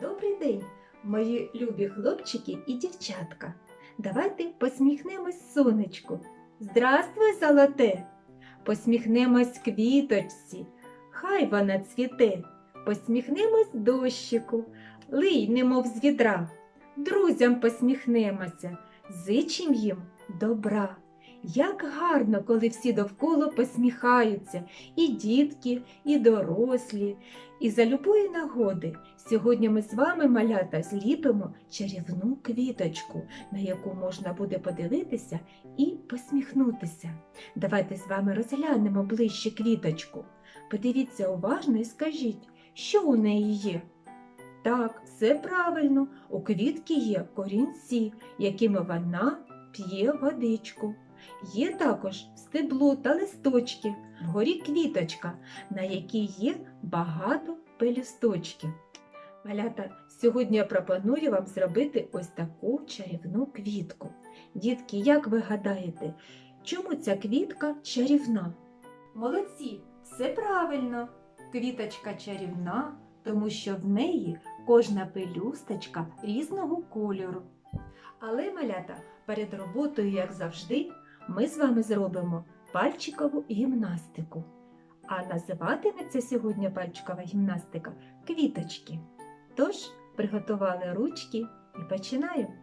Добрий день, мої любі хлопчики і дівчатка. Давайте посміхнемось сонечку. Здравствуй, золоте! Посміхнемось квіточці, хай вона цвіте. Посміхнемось дощику, лий, немов з відра. Друзям посміхнемося, зичим їм добра. Як гарно, коли всі довкола посміхаються, і дітки, і дорослі, і за любої нагоди сьогодні ми з вами, малята, зліпимо чарівну квіточку, на яку можна буде подивитися і посміхнутися. Давайте з вами розглянемо ближче квіточку. Подивіться уважно і скажіть, що у неї є. Так, все правильно, у квітки є корінці, якими вона п'є водичку. Є також стебло та листочки, вгорі квіточка, на якій є багато пелюсточків. Малята, сьогодні я пропоную вам зробити ось таку чарівну квітку. Дітки, як ви гадаєте, чому ця квітка чарівна? Молодці, все правильно. Квіточка чарівна, тому що в неї кожна пелюсточка різного кольору. Але, малята, перед роботою, як завжди, ми з вами зробимо пальчикову гімнастику. А називатиметься сьогодні пальчикова гімнастика квіточки. Тож приготували ручки і починаємо.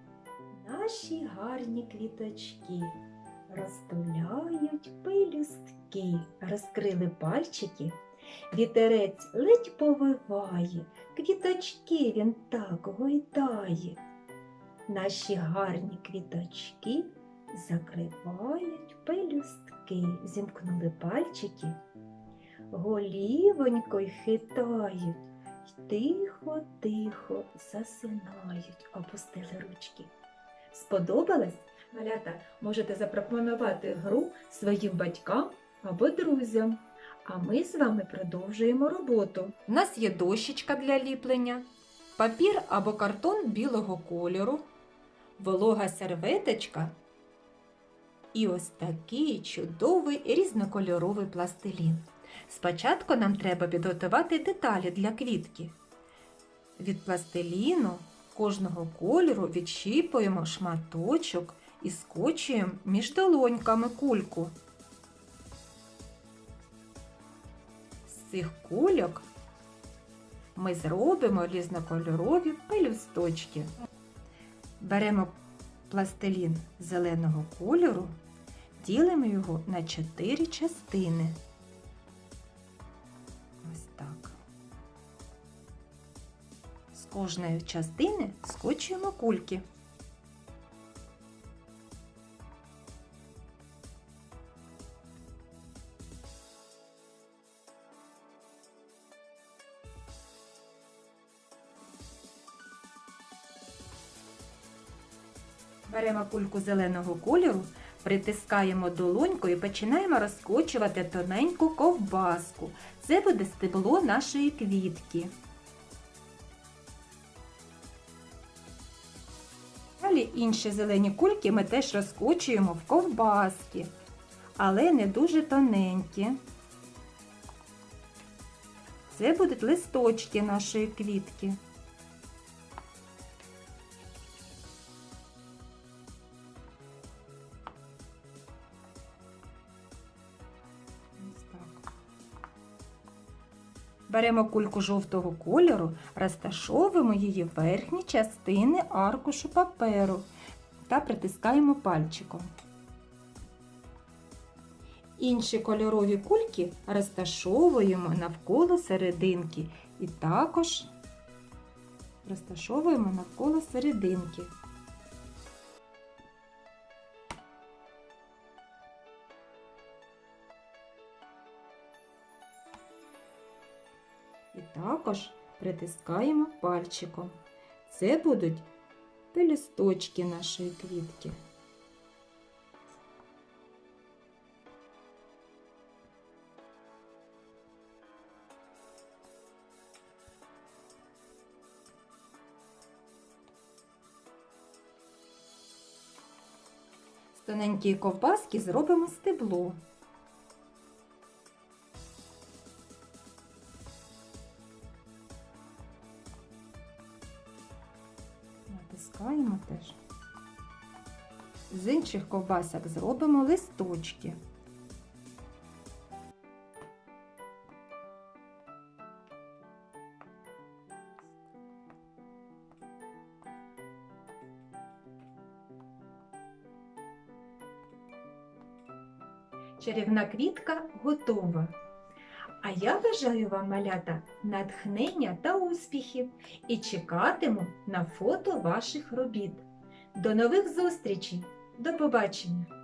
Наші гарні квіточки розтуляють пелюстки, розкрили пальчики. Вітерець ледь повиває, квіточки він так гойдає. Наші гарні квіточки закривають пелюстки, зімкнули пальчики, голівонькою хитають, й тихо-тихо засинають, опустили ручки. Сподобалось? Малята, можете запропонувати гру своїм батькам або друзям. А ми з вами продовжуємо роботу. У нас є дощечка для ліплення, папір або картон білого кольору, волога серветочка і ось такий чудовий різнокольоровий пластилін. Спочатку нам треба підготувати деталі для квітки. Від пластиліну кожного кольору відщіпуємо шматочок і скочуємо між долоньками кульку. З цих кульок ми зробимо різнокольорові пелюсточки. Беремо пластилін зеленого кольору, ділимо його на чотири частини. Ось так. З кожної частини скочуємо кульки. Беремо кульку зеленого кольору, притискаємо долонькою і починаємо розкочувати тоненьку ковбаску. Це буде стебло нашої квітки. Далі інші зелені кульки ми теж розкочуємо в ковбаски, але не дуже тоненькі. Це будуть листочки нашої квітки. Беремо кульку жовтого кольору, розташовуємо її в верхні частини аркушу паперу та притискаємо пальчиком. Інші кольорові кульки розташовуємо навколо серединки і також розташовуємо навколо серединки. І також притискаємо пальчиком. Це будуть пелюсточки нашої квітки. З тоненької ковбаски зробимо стебло. Притискаємо теж. З інших ковбасок зробимо листочки. Чарівна квітка готова. А я бажаю вам, малята, натхнення та успіхів і чекатиму на фото ваших робіт. До нових зустрічей! До побачення!